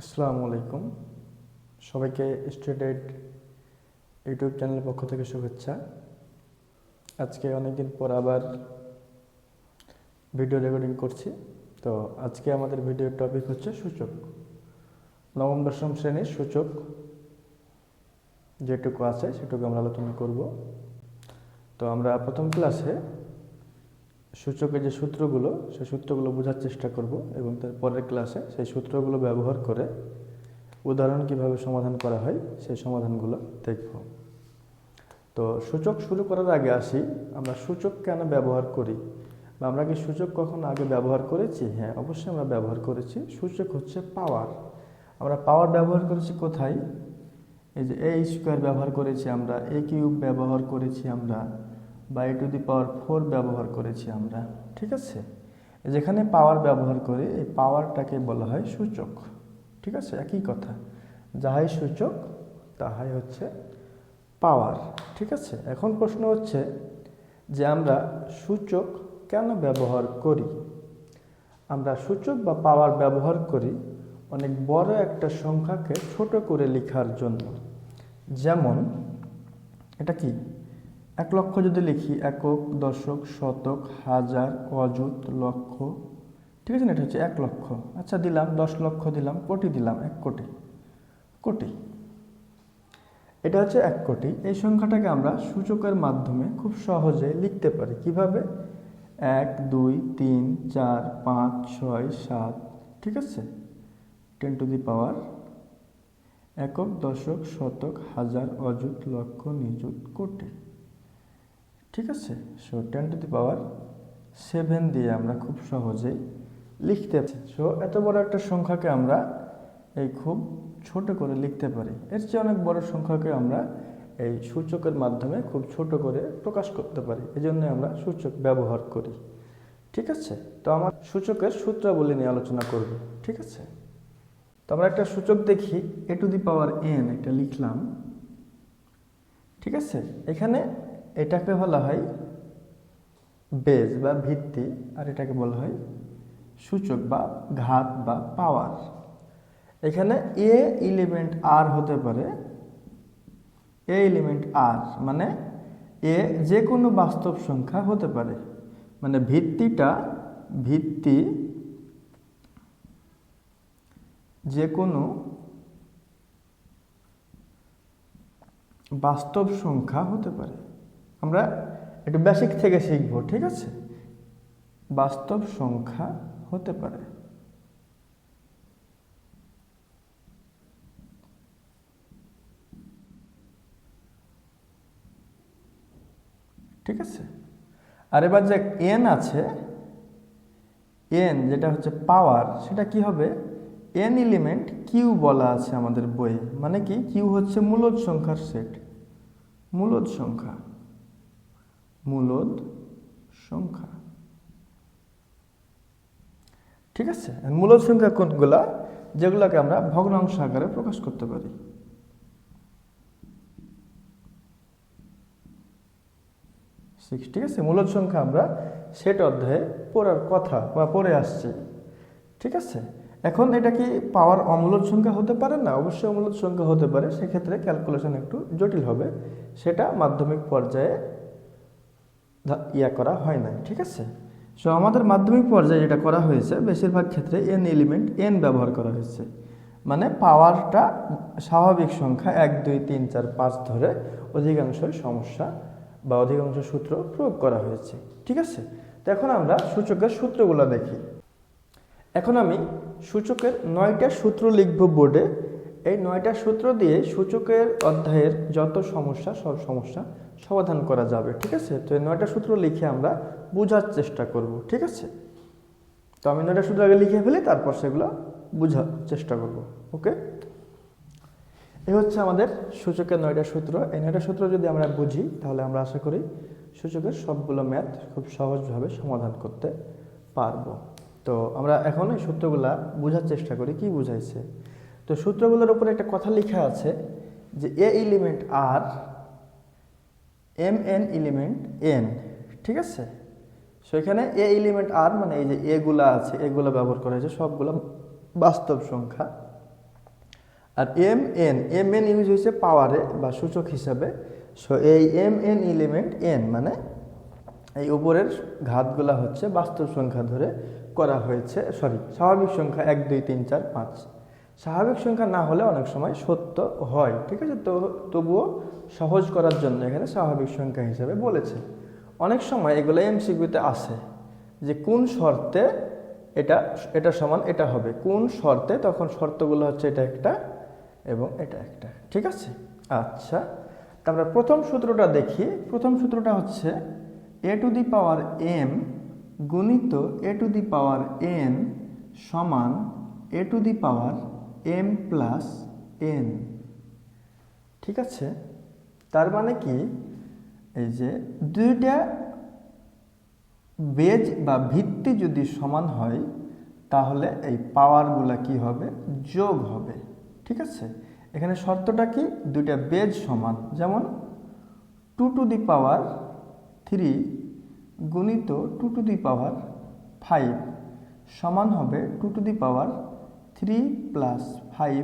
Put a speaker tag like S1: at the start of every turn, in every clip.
S1: আসসালামু আলাইকুম সবাইকে স্টুডেন্ট ইউটিউব চ্যানেলের পক্ষ থেকে শুভেচ্ছা আজকে অনেকদিন পর আবার ভিডিও রেকর্ডিং করছি তো আজকে আমাদের ভিডিওর টপিক হচ্ছে সূচক নবম দশম শ্রেণীর সূচক যেটুকু আছে সেটুকু আমরা আলোচনা করব তো আমরা প্রথম ক্লাসে সূচকের যে সূত্রগুলো সেই সূত্রগুলো বোঝার চেষ্টা করব এবং তার পরের ক্লাসে সেই সূত্রগুলো ব্যবহার করে উদাহরণ কিভাবে সমাধান করা হয় সেই সমাধানগুলো দেখব তো সূচক শুরু করার আগে আসি আমরা সূচক কেন ব্যবহার করি বা আমরা কি সূচক কখন আগে ব্যবহার করেছি হ্যাঁ অবশ্যই আমরা ব্যবহার করেছি সূচক হচ্ছে পাওয়ার আমরা পাওয়ার ব্যবহার করেছি কোথায় এই যে এ স্কোয়ার ব্যবহার করেছি আমরা এ কিউব ব্যবহার করেছি আমরা বা এ টু দি পাওয়ার ফোর ব্যবহার করেছি আমরা ঠিক আছে যেখানে পাওয়ার ব্যবহার করে এই পাওয়ারটাকে বলা হয় সূচক ঠিক আছে একই কথা যাহাই সূচক তাহাই হচ্ছে পাওয়ার ঠিক আছে এখন প্রশ্ন হচ্ছে যে আমরা সূচক কেন ব্যবহার করি আমরা সূচক বা পাওয়ার ব্যবহার করি অনেক বড় একটা সংখ্যাকে ছোট করে লেখার জন্য যেমন এটা কি এক লক্ষ যদি লিখি একক দশক শতক হাজার অযুত লক্ষ ঠিক আছে না এটা হচ্ছে এক লক্ষ আচ্ছা দিলাম দশ লক্ষ দিলাম কোটি দিলাম এক কোটি কোটি এটা হচ্ছে এক কোটি এই সংখ্যাটাকে আমরা সূচকের মাধ্যমে খুব সহজে লিখতে পারি কিভাবে এক দুই তিন চার পাঁচ ছয় সাত ঠিক আছে টেন টু দি পাওয়ার একক দশক শতক হাজার অযুত লক্ষ নিযুত কোটি ঠিক আছে so ten to the power seven দিয়ে আমরা খুব সহজেই লিখতে সো এত বড় একটা সংখ্যাকে আমরা এই খুব ছোট করে লিখতে পারি এর চেয়ে অনেক বড় সংখ্যাকে আমরা এই সূচকের মাধ্যমে খুব ছোট করে প্রকাশ করতে পারি এই জন্য আমরা সূচক ব্যবহার করি ঠিক আছে তো আমার সূচকের সূত্রাবলী নিয়ে আলোচনা করব ঠিক আছে তো আমরা একটা সূচক দেখি এ টু দি পাওয়ার এন একটা লিখলাম ঠিক আছে এখানে এটাকে বলা হয় বেজ বা ভিত্তি আর এটাকে বলা হয় সূচক বা ঘাত বা পাওয়ার এখানে এ এলিমেন্ট আর হতে পারে এ এলিমেন্ট আর মানে এ যে কোনো বাস্তব সংখ্যা হতে পারে মানে ভিত্তিটা ভিত্তি যে কোনো বাস্তব সংখ্যা হতে পারে আমরা একটু বেসিক থেকে শিখব ঠিক আছে বাস্তব সংখ্যা হতে পারে ঠিক আছে আর এবার যে এন আছে এন যেটা হচ্ছে পাওয়ার সেটা কি হবে এন এলিমেন্ট কিউ বলা আছে আমাদের বইয়ে মানে কি কিউ হচ্ছে মূলদ সংখ্যার সেট মূলদ সংখ্যা মূলদ সংখ্যা ঠিক আছে মূলদ সংখ্যা কোনগুলা যেগুলোকে আমরা ভগ্নাংশ আকারে প্রকাশ করতে পারি ঠিক আছে মূলদ সংখ্যা আমরা সেট অধ্যায়ে পড়ার কথা বা পড়ে আসছি ঠিক আছে এখন এটা কি পাওয়ার অমূলদ সংখ্যা হতে পারে না অবশ্যই অমূলদ সংখ্যা হতে পারে সেক্ষেত্রে ক্যালকুলেশন একটু জটিল হবে সেটা মাধ্যমিক পর্যায়ে ইয়া করা হয় নাই ঠিক আছে সো আমাদের মাধ্যমিক পর্যায়ে যেটা করা হয়েছে বেশিরভাগ ক্ষেত্রে এন এলিমেন্ট এন ব্যবহার করা হয়েছে মানে পাওয়ারটা স্বাভাবিক সংখ্যা এক দুই তিন চার পাঁচ ধরে অধিকাংশ সমস্যা বা অধিকাংশ সূত্র প্রয়োগ করা হয়েছে ঠিক আছে তো এখন আমরা সূচকের সূত্রগুলো দেখি এখন আমি সূচকের নয়টা সূত্র লিখব বোর্ডে এই নয়টা সূত্র দিয়ে সূচকের অধ্যায়ের যত সমস্যা সব সমস্যা সমাধান করা যাবে ঠিক আছে তো এই নয়টা সূত্র লিখে আমরা বোঝার চেষ্টা করব ঠিক আছে তো আমি নয়টা সূত্র আগে লিখে ফেলি তারপর সেগুলো বোঝার চেষ্টা করব ওকে এ হচ্ছে আমাদের সূচকের নয়টা সূত্র এই নয়টা সূত্র যদি আমরা বুঝি তাহলে আমরা আশা করি সূচকের সবগুলো ম্যাথ খুব সহজভাবে সমাধান করতে পারবো তো আমরা এখন এই সূত্রগুলা বোঝার চেষ্টা করি কি বুঝাইছে তো সূত্রগুলোর উপরে একটা কথা লেখা আছে যে এ এলিমেন্ট আর এম এন এলিমেন্ট এন ঠিক আছে সো এখানে এ এলিমেন্ট আর মানে এই যে এগুলা আছে এগুলো ব্যবহার করা হয়েছে সবগুলো বাস্তব সংখ্যা আর M N M N use হয়েছে পাওয়ারে বা সূচক হিসাবে সো এই এম এন এলিমেন্ট এন মানে এই উপরের ঘাতগুলা হচ্ছে বাস্তব সংখ্যা ধরে করা হয়েছে সরি স্বাভাবিক সংখ্যা এক দুই তিন চার পাঁচ স্বাভাবিক সংখ্যা না হলে অনেক সময় সত্য হয় ঠিক আছে তো তবুও সহজ করার জন্য এখানে স্বাভাবিক সংখ্যা হিসেবে বলেছে অনেক সময় এগুলো এমসিকিউতে আসে যে কোন শর্তে এটা এটা সমান এটা হবে কোন শর্তে তখন শর্তগুলো হচ্ছে এটা একটা এবং এটা একটা ঠিক আছে আচ্ছা তারপরে প্রথম সূত্রটা দেখি প্রথম সূত্রটা হচ্ছে এ টু দি পাওয়ার এম গুণিত এ টু দি পাওয়ার এন সমান এ to the power M plus N ঠিক আছে তার মানে কি এই যে দুইটা বেজ বা ভিত্তি যদি সমান হয় তাহলে এই পাওয়ারগুলা কি হবে যোগ হবে ঠিক আছে এখানে শর্তটা কি দুইটা বেজ সমান যেমন two to the power three গুণিত two to the power five সমান হবে two to the power three plus five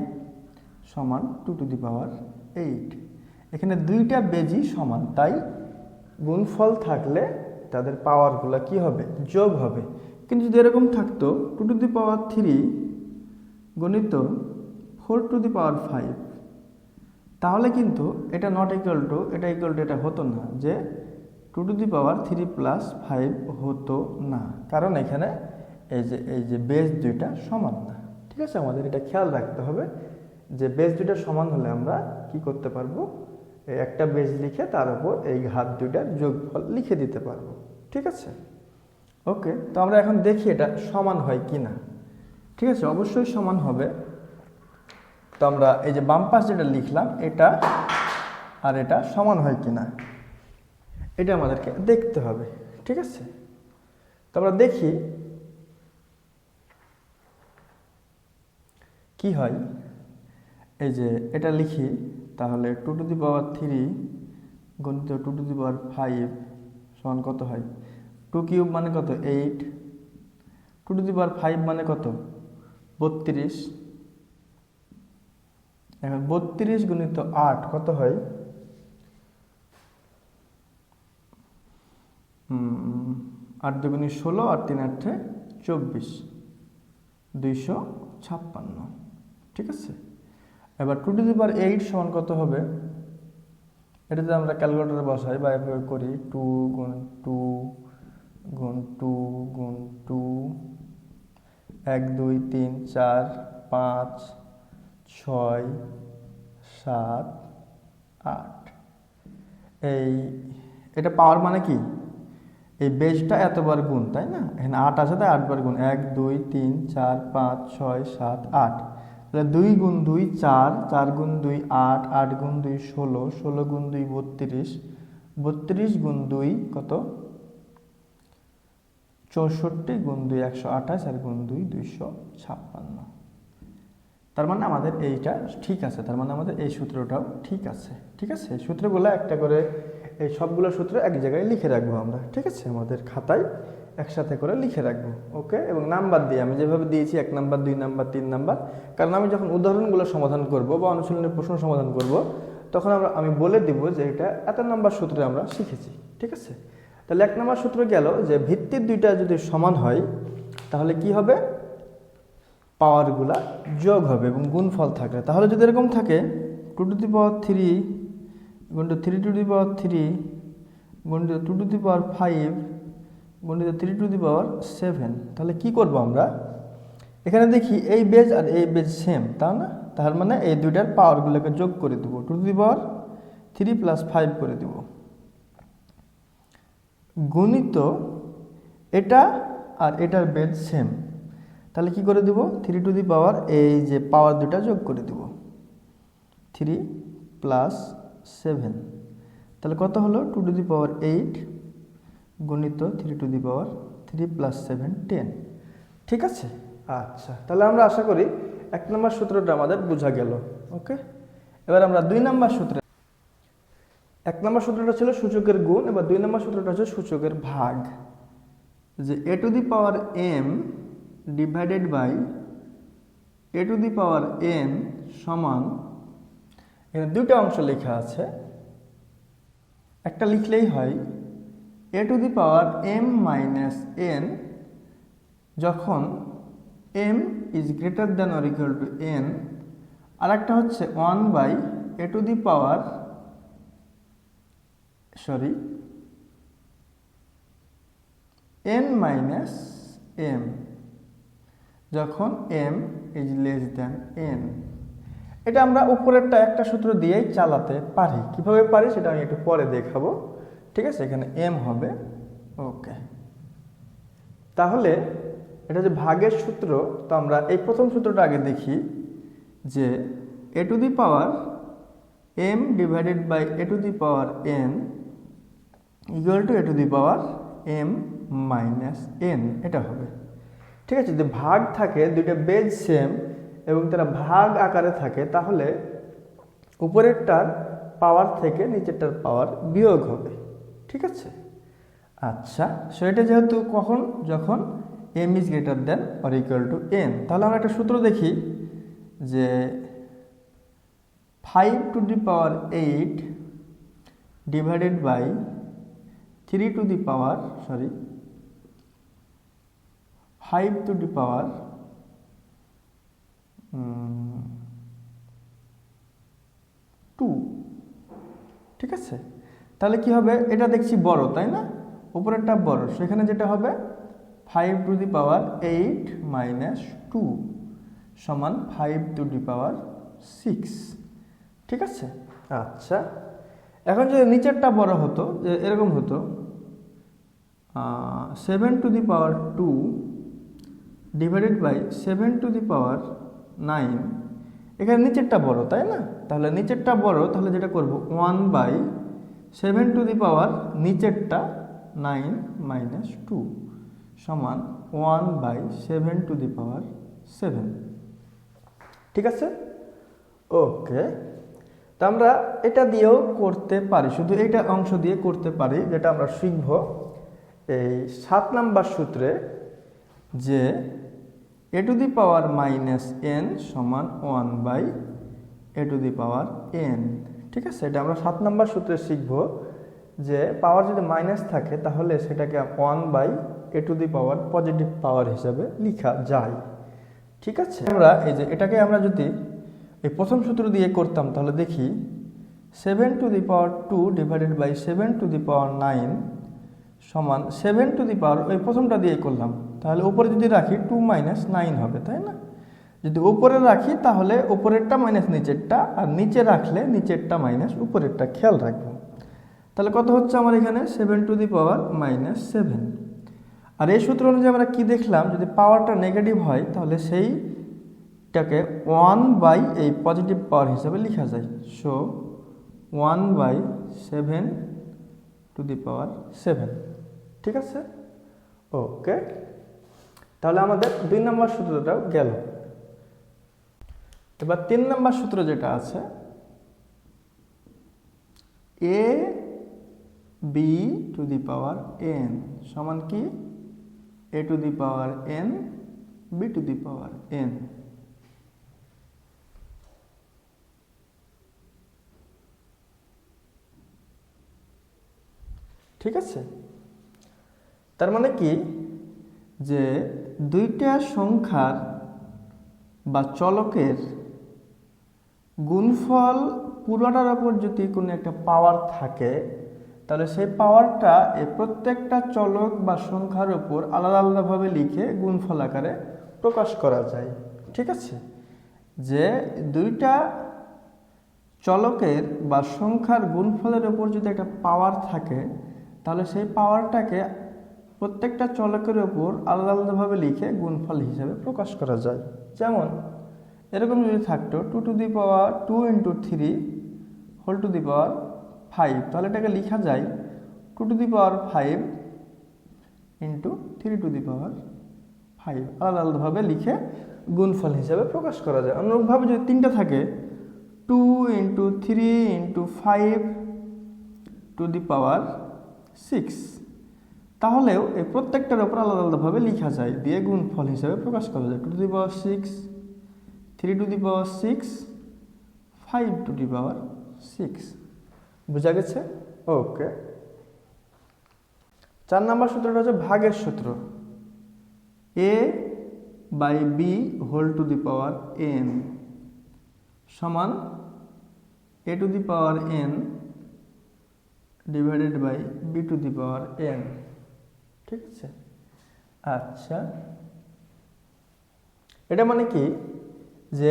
S1: সমান two to the power eight এখানে দুইটা বেজি সমান তাই গুণফল থাকলে তাদের পাওয়ারগুলো কি হবে যোগ হবে কিন্তু যদি এরকম থাকতো two to the power three গণিত four to the power five তাহলে কিন্তু এটা নট ইকুয়াল টু এটা ইকুয়াল টু এটা হতো না যে two to the power three plus five হতো না কারণ এখানে এই যে এই যে বেস দুইটা সমান না ঠিক আছে আমাদের এটা খেয়াল রাখতে হবে যে বেস দুইটা সমান হলে আমরা কি করতে পারবো একটা বেস লিখে তার উপর এই ঘাত দুইটার যোগফল লিখে দিতে পারবো ঠিক আছে ওকে তো আমরা এখন দেখি এটা সমান হয় কি না ঠিক আছে অবশ্যই সমান হবে তো আমরা এই যে বাম পাশ যেটা লিখলাম এটা আর এটা সমান হয় কি না এটা আমাদেরকে দেখতে হবে ঠিক আছে তো আমরা দেখি কি হয় এই যে এটা লিখি তাহলে two to the power three গণিত two to the power five সমান কত হয় টু কিউব মানে কত eight two to the power five মানে কত বত্রিশ এখন বত্রিশ গণিত আট কত হয় আট দুগুণী ষোলো আর তিন আটে চব্বিশ দুইশো ছাপ্পান্ন ঠিক আছে এবার two to the power eight সমান কত হবে এটা যদি আমরা ক্যালকুলেটারে বসাই বা এভাবে করি টু গুণ টু গুণ টু গুণ টু এক দুই তিন চার পাঁচ ছয় সাত আট এই এটা পাওয়ার মানে কি এই বেজটা এতবার গুণ তাই না এখানে আট আছে তাই আটবার গুণ এক দুই তিন চার পাঁচ ছয় সাত আট তাহলে দুই গুণ দুই চার চার গুণ দুই আট আট গুণ দুই ষোলো ষোলো গুণ দুই বত্রিশ বত্রিশ গুণ দুই কত চৌষট্টি গুণ দুই একশো আঠাশ আর গুণ দুই দুইশো ছাপ্পান্ন তার মানে আমাদের এইটা ঠিক আছে তার মানে আমাদের এই সূত্রটাও ঠিক আছে ঠিক আছে সূত্রগুলো একটা করে এই সবগুলো সূত্র এক জায়গায় লিখে রাখবো আমরা ঠিক আছে আমাদের খাতায় একসাথে করে লিখে রাখবো ওকে এবং নাম্বার দিয়ে আমি যেভাবে দিয়েছি এক নাম্বার দুই নাম্বার তিন নাম্বার কারণ আমি যখন উদাহরণগুলো সমাধান করব বা অনুশীলনের প্রশ্ন সমাধান করব তখন আমরা আমি বলে দিব যে এটা এত নাম্বার সূত্রে আমরা শিখেছি ঠিক আছে তাহলে এক নাম্বার সূত্র গেল যে ভিত্তির দুইটা যদি সমান হয় তাহলে কি হবে পাওয়ারগুলা যোগ হবে এবং গুণফল থাকবে তাহলে যদি এরকম থাকে two to the power three গুণ two three to the power three গুণ two to the power five গণিত three to the power seven তাহলে কি করব আমরা এখানে দেখি এই বেজ আর এই বেজ সেম তা না তার মানে এই দুইটার পাওয়ারগুলোকে যোগ করে দেবো two the power three plus five করে দেব গণিত এটা আর এটার বেজ সেম তাহলে কি করে দেব থ্রি টু দি পাওয়ার এই যে পাওয়ার দুটা যোগ করে দেব থ্রি প্লাস সেভেন তাহলে কত হলো two to the power eight গণিত three to the power three plus seven ten ঠিক আছে আচ্ছা তাহলে আমরা আশা করি এক নম্বর সূত্রটা আমাদের বোঝা গেল ওকে এবার আমরা দুই নম্বর সূত্রে এক নম্বর সূত্রটা ছিল সূচকের গুণ এবার দুই নম্বর সূত্রটা হচ্ছে সূচকের ভাগ যে a to the power m divided by a to the power m সমান এখানে দুইটা অংশ লেখা আছে একটা লিখলেই হয় a to the power m minus n যখন m is greater than or equal to n আর একটা হচ্ছে one by a to the power sorry n minus m যখন m is less than n এটা আমরা উপরেরটা একটা সূত্র দিয়েই চালাতে পারি কিভাবে পারি সেটা আমি একটু পরে দেখাবো ঠিক আছে এখানে এম হবে ওকে তাহলে এটা যে ভাগের সূত্র তো আমরা এই প্রথম সূত্রটা আগে দেখি যে a to the power m divided by a to the power n equal to a to the power m minus n এটা হবে ঠিক আছে যদি ভাগ থাকে দুইটা বেজ সেম এবং তারা ভাগ আকারে থাকে তাহলে উপরেরটার পাওয়ার থেকে নিচেরটার পাওয়ার বিয়োগ হবে ঠিক আছে আচ্ছা সেটা যেহেতু কখন যখন m is greater than or equal to n তাহলে আমরা একটা সূত্র দেখি যে five to the power eight divided by three to the power sorry five to the power two ঠিক আছে তাহলে কি হবে এটা দেখছি বড় তাই না উপরেরটা বড় সেখানে যেটা হবে five to the power eight minus two সমান five to the power six ঠিক আছে আচ্ছা এখন যদি নিচেরটা বড় হতো যে এরকম হতো seven to the power two divided by seven to the power nine এখানে নিচেরটা বড় তাই না তাহলে নিচেরটা বড় তাহলে যেটা করবো one by seven to the power নিচেরটা নাইন মাইনাস টু সমান one by seven to the power seven ঠিক আছে ওকে তা আমরা এটা দিয়েও করতে পারি শুধু এটা অংশ দিয়ে করতে পারি যেটা আমরা শিখব এই সাত নাম্বার সূত্রে যে a to the power minus n সমান one by a to the power n ঠিক আছে এটা আমরা সাত নম্বর সূত্রে শিখব যে পাওয়ার যদি মাইনাস থাকে তাহলে সেটাকে one by a to the power positive power হিসাবে লিখা যায় ঠিক আছে আমরা এই যে এটাকে আমরা যদি এই প্রথম সূত্র দিয়ে করতাম তাহলে দেখি seven to the power two divided by seven to the power nine সমান সেভেন টু দি পাওয়ার ওই প্রথমটা দিয়ে করলাম তাহলে উপরে যদি রাখি টু মাইনাস নাইন হবে তাই না যদি উপরে রাখি তাহলে উপরেরটা মাইনাস নিচেরটা আর নিচে রাখলে নিচেরটা মাইনাস উপরেরটা খেয়াল রাখবো তাহলে কত হচ্ছে আমার এখানে seven to the power minus seven আর এই সূত্র অনুযায়ী আমরা কি দেখলাম যদি পাওয়ারটা নেগেটিভ হয় তাহলে সেইটাকে ওয়ান বাই এই পজিটিভ পাওয়ার হিসাবে লেখা যায় so one by seven to the power seven ঠিক আছে ওকে তাহলে আমাদের দুই নম্বর সূত্রটাও গেল এবার তিন নম্বর সূত্র যেটা আছে a b to the power N সমান কি a to the power n b to the power n ঠিক আছে তার মানে কি যে দুইটা সংখ্যার বা চলকের গুণফল পুরোটার ওপর যদি কোনো একটা পাওয়ার থাকে তাহলে সেই পাওয়ারটা এই প্রত্যেকটা চলক বা সংখ্যার উপর আলাদা আলাদাভাবে লিখে গুণফল আকারে প্রকাশ করা যায় ঠিক আছে যে দুইটা চলকের বা সংখ্যার গুণফলের ওপর যদি একটা পাওয়ার থাকে তাহলে সেই পাওয়ারটাকে প্রত্যেকটা চলকের ওপর আলাদা আলাদাভাবে লিখে গুণফল হিসাবে প্রকাশ করা যায় যেমন এরকম যদি থাকতো two to the power two into three whole to the power five তাহলে এটাকে লেখা যায় two to the power five into three to the power five আলাদা আলাদাভাবে লিখে গুণফল হিসাবে প্রকাশ করা যায় অনুরূপভাবে যদি তিনটা থাকে two into three into five to the power six তাহলেও এই প্রত্যেকটার ওপর আলাদা আলাদাভাবে লিখা যায় দিয়ে গুণফল হিসাবে প্রকাশ করা যায় two to the power six three to the power six five to the power six বোঝা গেছে ওকে চার নাম্বার সূত্রটা হচ্ছে ভাগের সূত্র a by b whole to the power N সমান এ to the power n divided by b to the power n ঠিক আছে আচ্ছা এটা মানে কি যে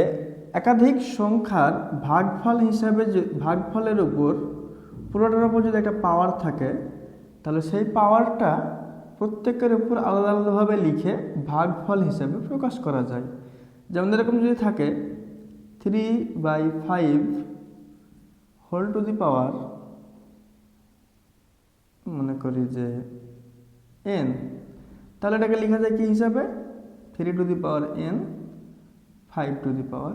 S1: একাধিক সংখ্যার ভাগফল হিসাবে যে ভাগফলের উপর পুরোটার উপর যদি একটা পাওয়ার থাকে তাহলে সেই পাওয়ারটা প্রত্যেকের উপর আলাদা আলাদাভাবে লিখে ভাগফল হিসাবে প্রকাশ করা যায় যেমন এরকম যদি থাকে three by five whole to the power মনে করি যে এন তাহলে এটাকে লেখা যায় কী হিসাবে three to the power n five to the power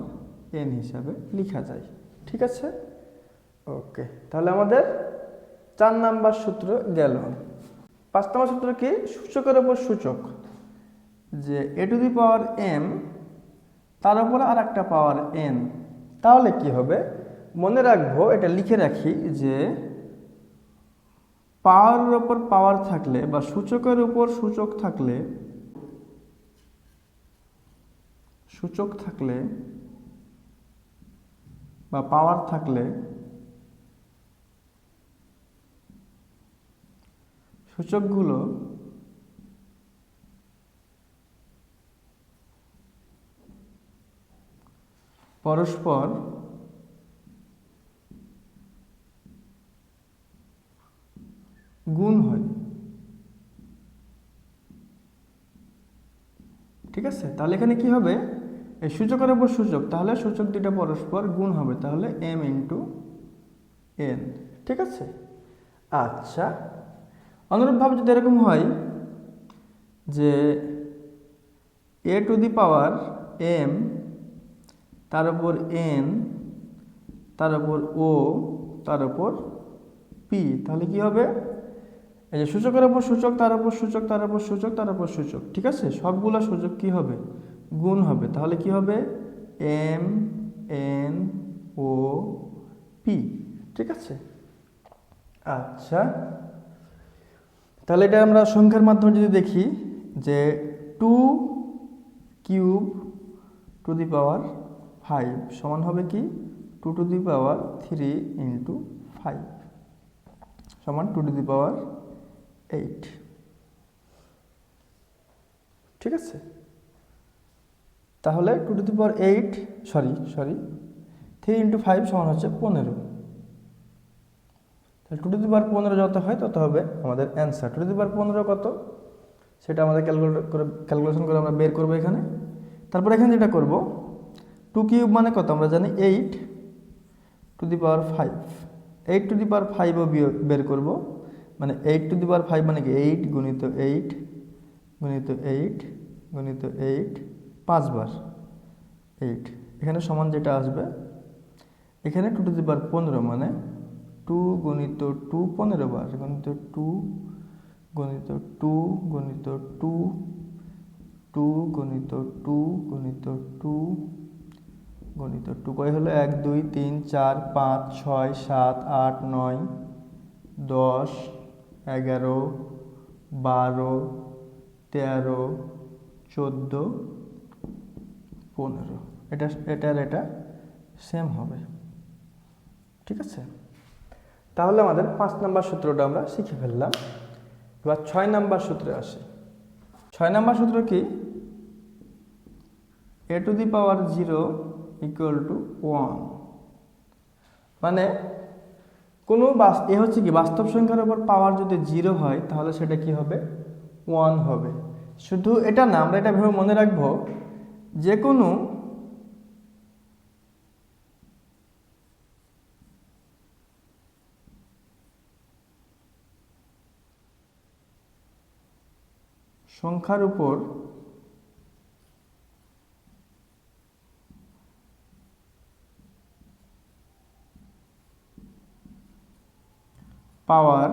S1: n হিসাবে লেখা যায় ঠিক আছে ওকে তাহলে আমাদের চার নাম্বার সূত্র গেল পাঁচ নাম্বার সূত্র কি সূচকের ওপর সূচক যে a to the power M তার উপরে আর একটা পাওয়ার এন তাহলে কি হবে মনে রাখবো এটা লিখে রাখি যে পাওয়ারের ওপর পাওয়ার থাকলে বা সূচকের উপর সূচক থাকলে সূচক থাকলে বা পাওয়ার থাকলে সূচকগুলো পরস্পর গুণ হয় ঠিক আছে তাহলে এখানে কি হবে এই সূচকের উপর সূচক তাহলে সূচক দুটা পরস্পর গুণ হবে তাহলে এম ইন্টু এন ঠিক আছে আচ্ছা অনুরূপভাবে যদি এরকম হয় যে a to the power M তার উপর এন তার উপর ও তার উপর পি তাহলে কি হবে এই যে সূচকের উপর সূচক তার উপর সূচক তার উপর সূচক তার উপর সূচক ঠিক আছে সবগুলো সূচক কি হবে গুণ হবে তাহলে কি হবে এম এন ও পি ঠিক আছে আচ্ছা তাহলে এটা আমরা সংখ্যার মাধ্যমে যদি দেখি যে two cube to the power five সমান হবে কি two to the power three into five সমান two to the power eight ঠিক আছে তাহলে two to the power eight sorry sorry three into five সমান হচ্ছে পনেরো তাহলে টু টু দি পাওয়ার পনেরো যত হয় তত হবে আমাদের answer two to the power পনেরো কত সেটা আমাদের ক্যালকুলেট করে ক্যালকুলেশন করে আমরা বের করবো এখানে তারপর এখানে যেটা করব টু কিউব মানে কত আমরা জানি eight to the power five eight to the power ফাইভও বের করব মানে eight to the power five মানে কি এইট গুণিত এইট গুণিত এইট গুণিত এইট পাঁচবার এইট এখানে সমান যেটা আসবে এখানে টু টু দি পাওয়ার পনেরো মানে টু গণিত টু পনেরো বার গণিত টু গণিত টু গণিত টু টু গণিত টু গণিত টু গণিত টু কয় হলো এক দুই তিন চার পাঁচ ছয় সাত আট নয় দশ এগারো বারো তেরো চোদ্দো পনেরো এটা এটার এটা সেম হবে ঠিক আছে তাহলে আমাদের পাঁচ নাম্বার সূত্রটা আমরা শিখে ফেললাম এবার ছয় নাম্বার সূত্রে আসে ছয় নাম্বার সূত্র কি a to the power zero equal to one মানে কোনো বাস এ হচ্ছে কি বাস্তব সংখ্যার উপর পাওয়ার যদি জিরো হয় তাহলে সেটা কি হবে ওয়ান হবে শুধু এটা না আমরা এটা ভেবে মনে রাখবো যে কোনো সংখ্যার উপর পাওয়ার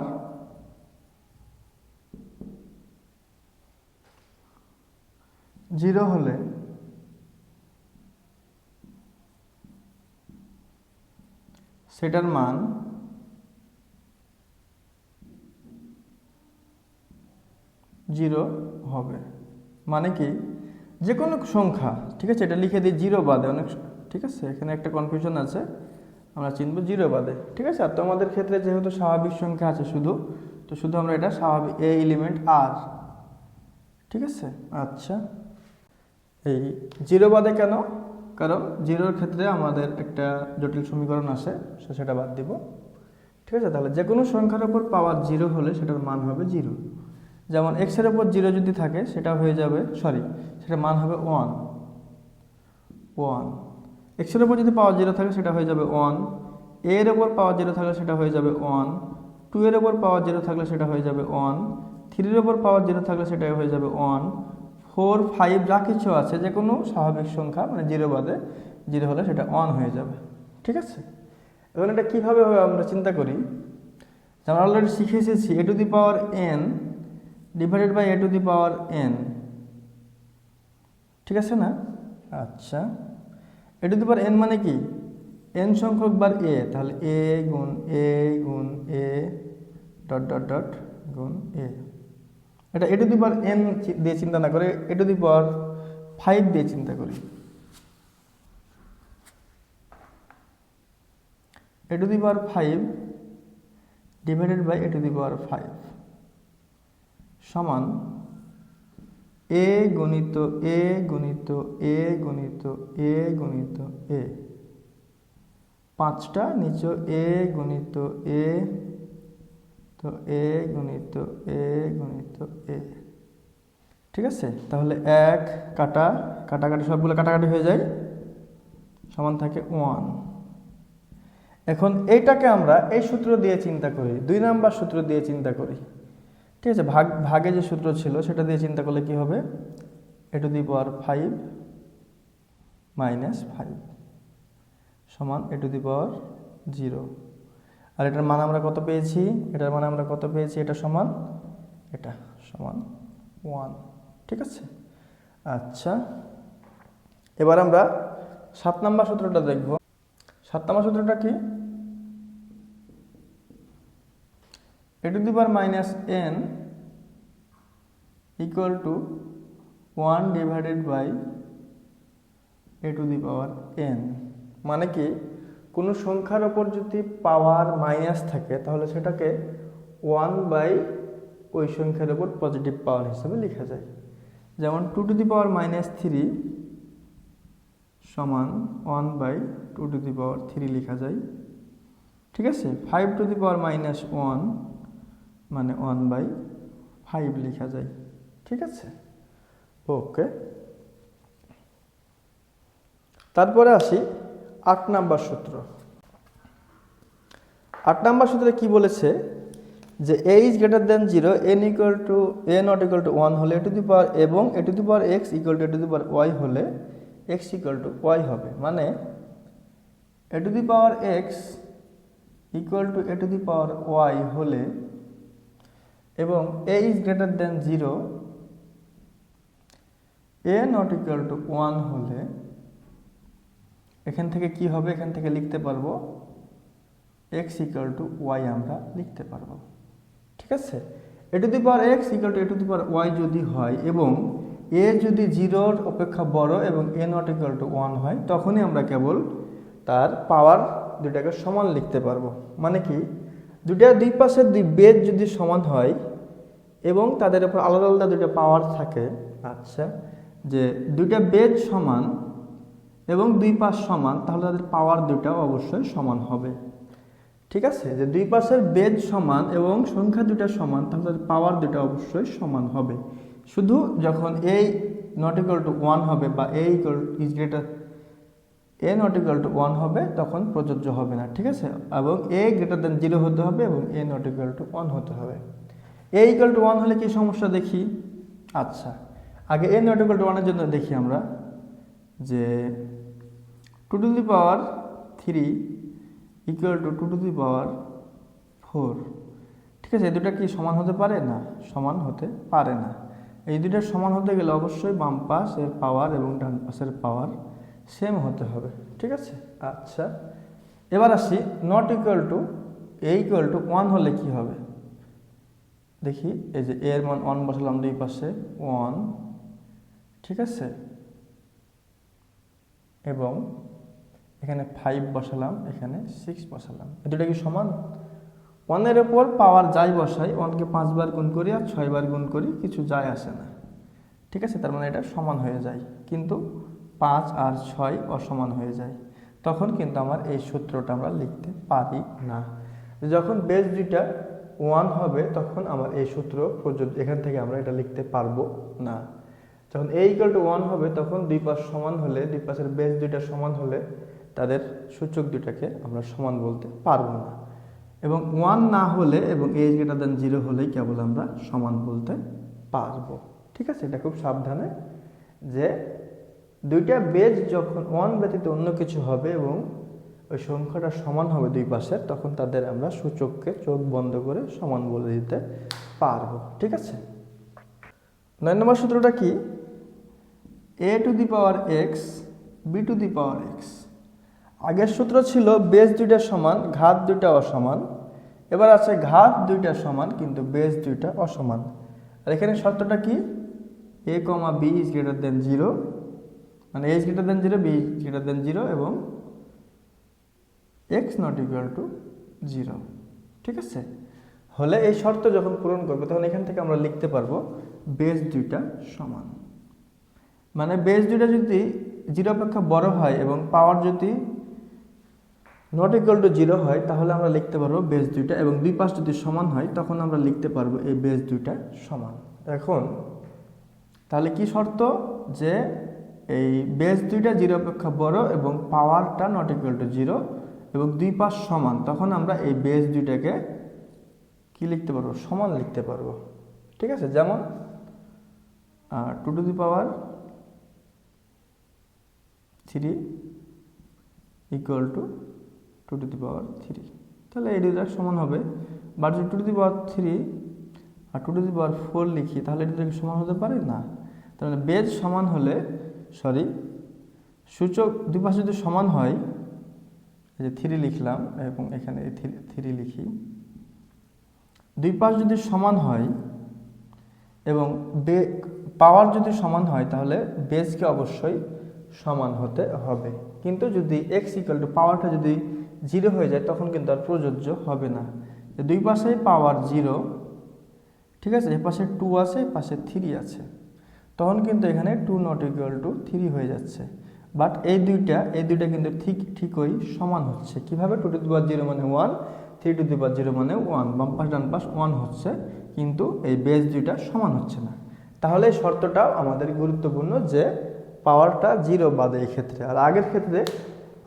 S1: জিরো হলে সেটার মান জিরো হবে মানে কি যে কোনো সংখ্যা ঠিক আছে এটা লিখে দিই জিরো বাদে অনেক ঠিক আছে এখানে একটা কনফিউশন আছে আমরা চিনব জিরো বাদে ঠিক আছে আর তোমাদের ক্ষেত্রে যেহেতু স্বাভাবিক সংখ্যা আছে শুধু তো শুধু আমরা এটা স্বাভাবিক এ এলিমেন্ট আর ঠিক আছে আচ্ছা এই জিরো বাদে কেন কারণ জিরোর ক্ষেত্রে আমাদের একটা জটিল সমীকরণ আসে সে সেটা বাদ দিব ঠিক আছে তাহলে যে কোনো সংখ্যার ওপর পাওয়ার জিরো হলে সেটার মান হবে জিরো যেমন এক্সের ওপর জিরো যদি থাকে সেটা হয়ে যাবে সরি সেটা মান হবে ওয়ান ওয়ান এক্সের ওপর যদি পাওয়ার জিরো থাকে সেটা হয়ে যাবে ওয়ান এর ওপর পাওয়ার জিরো থাকলে সেটা হয়ে যাবে ওয়ান টু এর ওপর পাওয়ার জিরো থাকলে সেটা হয়ে যাবে ওয়ান থ্রির ওপর পাওয়ার জিরো থাকলে সেটা হয়ে যাবে ওয়ান ফোর ফাইভ যা কিছু আছে যে কোনো স্বাভাবিক সংখ্যা মানে জিরো বাদে জিরো হলে সেটা অন হয়ে যাবে ঠিক আছে এখন এটা কীভাবে হবে আমরা চিন্তা করি আমরা অলরেডি শিখে এসেছি a to the power n divided by a to the power n ঠিক আছে না আচ্ছা এ টু দি পাওয়ার এন মানে কি এন সংখ্যক বার এ তাহলে এ গুণ এ গুণ এ ডট ডট ডট গুণ এ এটা এ টু দি পাওয়ার এন দিয়ে চিন্তা না করে এ টু দি পাওয়ার ফাইভ দিয়ে চিন্তা করি a to the power five divided by a to the power five সমান এ গণিত এ গণিত এ গণিত এ গণিত এ পাঁচটা নিচ এ গণিত এ তো এ গুণিত এ গুণিত এ ঠিক আছে তাহলে এক কাটা কাটাকাটি সবগুলো কাটাকাটি হয়ে যায় সমান থাকে ওয়ান এখন এইটাকে আমরা এই সূত্র দিয়ে চিন্তা করি দুই নাম্বার সূত্র দিয়ে চিন্তা করি ঠিক আছে ভাগ ভাগে যে সূত্র ছিল সেটা দিয়ে চিন্তা করলে কি হবে a to the power five minus five সমান এ টু দি পাওয়ার জিরো আর এটার মান আমরা কত পেয়েছি এটার মান আমরা কত পেয়েছি এটা সমান এটা সমান ওয়ান ঠিক আছে আচ্ছা এবার আমরা সাত নাম্বার সূত্রটা দেখব সাত নাম্বার সূত্রটা কি a to the power minus n equal to one divided by a to the power n মানে কি কোনো সংখ্যার ওপর যদি পাওয়ার মাইনাস থাকে তাহলে সেটাকে ওয়ান বাই ওই সংখ্যার ওপর পজিটিভ পাওয়ার হিসেবে লেখা যায় যেমন two to the power minus three সমান one by two to the power three লেখা যায় ঠিক আছে five to the power minus one মানে ওয়ান বাই ফাইভ লেখা যায় ঠিক আছে ওকে তারপরে আসি আট নাম্বার সূত্র আট নাম্বার সূত্রে কি বলেছে যে a is greater than zero n equal to a not equal to one হলে এ টু দি পাওয়ার এবং a to the power x equal to a to the power y হলে x equal to y হবে মানে a to the power x equal to a to the power y হলে এবং a is greater than zero a not equal to one হলে এখান থেকে কি হবে এখান থেকে লিখতে পারবো এক্স ইকাল টু ওয়াই আমরা লিখতে পারবো ঠিক আছে a to the power x equal to a to the power y যদি হয় এবং এ যদি জিরোর অপেক্ষা বড় এবং a not equal to one হয় তখনই আমরা কেবল তার পাওয়ার দুটাকে সমান লিখতে পারবো মানে কি দুটা দুই পাশের দুই বেদ যদি সমান হয় এবং তাদের উপর আলাদা আলাদা দুটা পাওয়ার থাকে আচ্ছা যে দুইটা বেদ সমান এবং দুই পাশ সমান তাহলে তাদের পাওয়ার দুটাও অবশ্যই সমান হবে ঠিক আছে যে দুই পাশের বেদ সমান এবং সংখ্যা দুটা সমান তাহলে তাদের পাওয়ার দুটা অবশ্যই সমান হবে শুধু যখন এই নট ইকাল টু ওয়ান হবে বা a equal is greater a not equal to one হবে তখন প্রযোজ্য হবে না ঠিক আছে এবং এ গ্রেটার দেন জিরো হতে হবে এবং a not equal to one হতে হবে এ ইকাল টু ওয়ান হলে কি সমস্যা দেখি আচ্ছা আগে এ নট ইকাল টু ওয়ানের জন্য দেখি আমরা যে two to the power three equal to two to the power four ঠিক আছে এই দুটা কি সমান হতে পারে না সমান হতে পারে না এই দুটার সমান হতে গেলে অবশ্যই বাম পাশের পাওয়ার এবং ডান পাশের পাওয়ার সেম হতে হবে ঠিক আছে আচ্ছা এবার আসি not equal to a equal to one হলে কি হবে দেখি এই যে এর মান ওয়ান বসালাম দুই পাশে ওয়ান ঠিক আছে এবং এখানে ফাইভ বসালাম এখানে সিক্স বসালাম দুটা কি সমান ওয়ানের ওপর পাওয়ার যাই বসাই ওয়ানকে পাঁচবার গুণ করি আর ছয়বার গুণ করি কিছু যায় আসে না ঠিক আছে তার মানে এটা সমান হয়ে যায় কিন্তু পাঁচ আর ছয় অসমান হয়ে যায় তখন কিন্তু আমার এই সূত্রটা আমরা লিখতে পারি না যখন বেস দুইটা ওয়ান হবে তখন আমার এই সূত্র প্রযোজ্য এখান থেকে আমরা এটা লিখতে পারবো না যখন এই ইকাল টু ওয়ান হবে তখন দুই পাশ সমান হলে দুই পাশের বেস দুইটা সমান হলে তাদের সূচক দুটাকে আমরা সমান বলতে পারবো না এবং ওয়ান না হলে এবং এজ গ্রেটার দেন জিরো হলেই কেবল আমরা সমান বলতে পারবো ঠিক আছে এটা খুব সাবধানে যে দুইটা বেজ যখন ওয়ান ব্যতীত অন্য কিছু হবে এবং ওই সংখ্যাটা সমান হবে দুই পাশের তখন তাদের আমরা সূচককে চোখ বন্ধ করে সমান বলে দিতে পারবো ঠিক আছে নয় নম্বর সূত্রটা কি a to the power x b to the power x আগের সূত্র ছিল বেজ দুইটা সমান ঘাত দুইটা অসমান এবার আছে ঘাত দুইটা সমান কিন্তু বেজ দুইটা অসমান আর এখানে শর্তটা কি এ কমা b is greater than zero মানে a's greater than zero b is greater than zero এবং x not equal to zero ঠিক আছে হলে এই শর্ত যখন পূরণ করবে তখন এখান থেকে আমরা লিখতে পারবো বেজ দুইটা সমান মানে বেজ দুইটা যদি জিরো অপেক্ষা বড় হয় এবং পাওয়ার যদি নট ইকুয়াল টু জিরো হয় তাহলে আমরা লিখতে পারবো বেস দুইটা এবং দুই পাশ যদি সমান হয় তখন আমরা লিখতে পারবো এই বেস দুইটা সমান এখন তাহলে কি শর্ত যে এই বেস দুইটা জিরো অপেক্ষা বড় এবং পাওয়ারটা নট ইকুয়াল টু জিরো এবং দুই পাশ সমান তখন আমরা এই বেস দুইটাকে কি লিখতে পারবো সমান লিখতে পারবো ঠিক আছে যেমন two to the power three equal to two to the power three তাহলে এই দুটার সমান হবে বাট যদি two to the power three আর two to the power four লিখি তাহলে এই দুটাকে সমান হতে পারে না তাহলে বেজ সমান হলে সরি সূচক দুই পাশে যদি সমান হয় এই যে থ্রি লিখলাম এবং এখানে থ্রি লিখি দুই পাশ যদি সমান হয় এবং বে পাওয়ার যদি সমান হয় তাহলে বেজকে অবশ্যই সমান হতে হবে কিন্তু যদি এক্স ইকুয়াল টু পাওয়ারটা যদি জিরো হয়ে যায় তখন কিন্তু আর প্রযোজ্য হবে না দুই পাশে পাওয়ার জিরো ঠিক আছে এ পাশে টু আছে পাশে থ্রি আছে তখন কিন্তু এখানে two not equal to three হয়ে যাচ্ছে বাট এই দুইটা এই দুইটা কিন্তু ঠিক ঠিকই সমান হচ্ছে কিভাবে টু টু দি জিরো মানে one three to the zero মানে ওয়ান বাম পাশ ডান পাশ ওয়ান হচ্ছে কিন্তু এই বেস দুইটা সমান হচ্ছে না তাহলে এই শর্তটাও আমাদের গুরুত্বপূর্ণ যে পাওয়ারটা জিরো বাদে এই ক্ষেত্রে আর আগের ক্ষেত্রে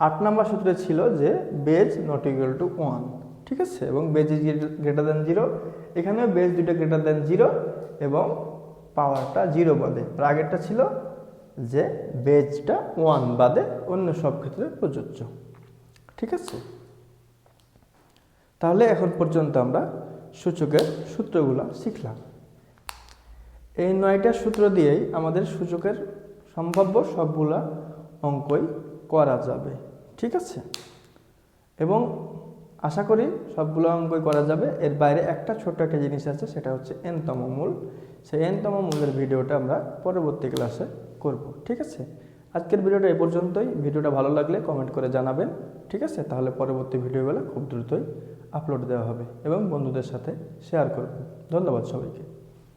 S1: আট নম্বর সূত্রে ছিল যে base not equal to one ঠিক আছে এবং base is greater than zero এখানে বেজ দুটো গ্রেটার দেন জিরো এবং পাওয়ারটা জিরো বাদে আর আগেরটা ছিল যে বেজটা ওয়ান বাদে অন্য সব ক্ষেত্রে প্রযোজ্য ঠিক আছে তাহলে এখন পর্যন্ত আমরা সূচকের সূত্রগুলো শিখলাম এই নয়টা সূত্র দিয়েই আমাদের সূচকের সম্ভাব্য সবগুলা অঙ্কই করা যাবে ঠিক আছে এবং আশা করি সবগুলো অঙ্কই করা যাবে এর বাইরে একটা ছোট্ট একটা জিনিস আছে সেটা হচ্ছে এনতম মূল সেই এনতম মূলের ভিডিওটা আমরা পরবর্তী ক্লাসে করব ঠিক আছে আজকের ভিডিওটা এ পর্যন্তই ভিডিওটা ভালো লাগলে কমেন্ট করে জানাবেন ঠিক আছে তাহলে পরবর্তী ভিডিওগুলো খুব দ্রুতই আপলোড দেওয়া হবে এবং বন্ধুদের সাথে শেয়ার করবেন ধন্যবাদ সবাইকে